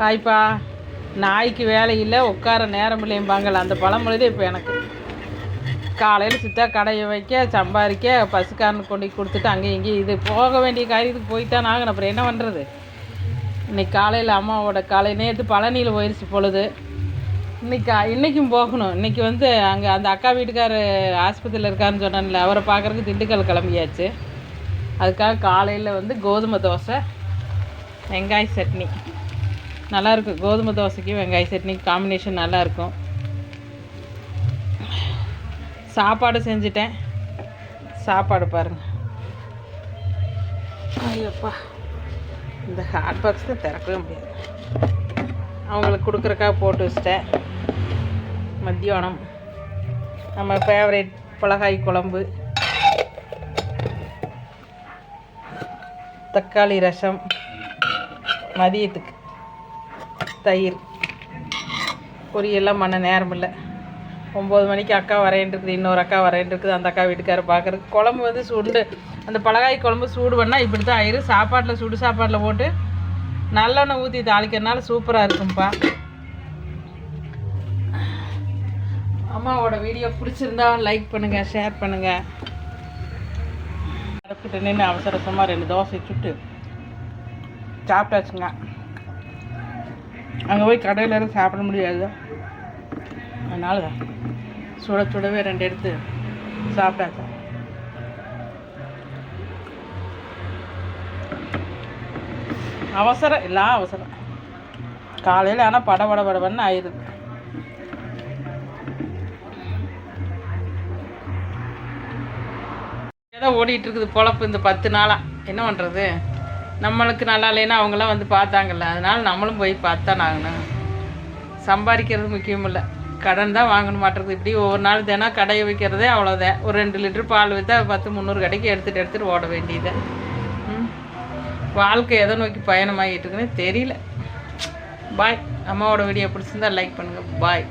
ஹாய்ப்பா. நாய்க்கு வேலை இல்லை உட்கார நேரம் இல்லைம்பாங்கல்ல அந்த பழமொழி இப்போ எனக்கு. காலையில் சித்தா கடையை வைக்க சம்பாதிக்க பசுக்காரனுக்கு கொண்டு கொடுத்துட்டு அங்கேயும் இங்கேயும் இது போக வேண்டிய காரியத்துக்கு போய்த்தான் ஆகணும். அப்புறம் என்ன பண்ணுறது இன்னைக்கு காலையில் அம்மாவோட காலை நேற்று பழனியில் போயிடுச்சு பொழுது. இன்னைக்கு இன்றைக்கும் போகணும். இன்றைக்கி வந்து அங்கே அந்த அக்கா வீட்டுக்கார் ஆஸ்பத்திரியில் இருக்காருன்னு சொன்னேன்ல அவரை பார்க்குறதுக்கு திண்டுக்கல் கிளம்பியாச்சு. அதுக்காக காலையில் வந்து கோதுமை தோசை வெங்காய சட்னி. நல்லாயிருக்கும் கோதுமை தோசைக்கு வெங்காய சட்னி காம்பினேஷன் நல்லாயிருக்கும். சாப்பாடு செஞ்சுட்டேன். சாப்பாடு பாருங்கள் ஐயப்பா. இந்த ஹாட் பாக்ஸ் தான் திறக்கவே முடியாது. அவங்களுக்கு கொடுக்குறக்கா போட்டு வச்சிட்டேன். மத்தியானம். நம்ம ஃபேவரேட் மிளகாய் குழம்பு. தக்காளி ரசம். மதியத்துக்கு. தயிர். பொரியெல்லாம் பண்ண நேரம் இல்லை ஒம்பது மணிக்கு அக்கா வரேன் இன்னொரு அக்கா வரேன் அந்த அக்கா வீட்டுக்காரர் பார்க்குறதுக்கு குழம்பு வந்து சுண்டு. அந்த பலகாய் குழம்பு சூடு பண்ணால் இப்படி தான் ஆயிரும். சாப்பாட்டில் சுடு சாப்பாட்டில் போட்டு நல்லெண்ணெய் ஊற்றி தாளிக்கிறதுனால சூப்பராக இருக்கும்ப்பா அம்மாவோட வீடியோ பிடிச்சிருந்தா லைக் பண்ணுங்கள் ஷேர் பண்ணுங்கள் நின்று அவசர அவசரமாக ரெண்டு தோசை சுட்டு சாப்பிட்டாச்சுங்க. அங்கே போய் கடையில் இருந்து சாப்பிட முடியாது. அதனால சுட சுடவே ரெண்டு எடுத்து சாப்பிட்டாச்சு அவசரம் எல்லாம் அவசரம். காலையில் ஆனால் பட பட படபடன்னு ஆயிடுது. ஏதோ ஓடிட்டு இருக்குது பொழப்பு இந்த பத்து நாளாக என்ன பண்ணுறது நம்மளுக்கு நல்லா இல்லைன்னா அவங்களாம் வந்து பார்த்தாங்கல்ல. அதனால் நம்மளும் போய் பார்த்தா ஆகணும். சம்பாதிக்கிறது முக்கியம் இல்லை. கடன் தான் வாங்கணும் மாட்டுறது. இப்படி ஒவ்வொரு நாள் தினம் கடையை வைக்கிறதே அவ்வளோதான் ஒரு ரெண்டு லிட்டர் பால் விற்றா பத்து முந்நூறு கடைக்கு எடுத்துகிட்டு எடுத்துகிட்டு ஓட வேண்டியது. வாழ்க்கை எதை நோக்கி பயணமாகிட்டு இருக்குன்னு தெரியல. பாய். அம்மாவோட வீடியோ பிடிச்சிருந்தா லைக் பண்ணுங்கள் பாய்.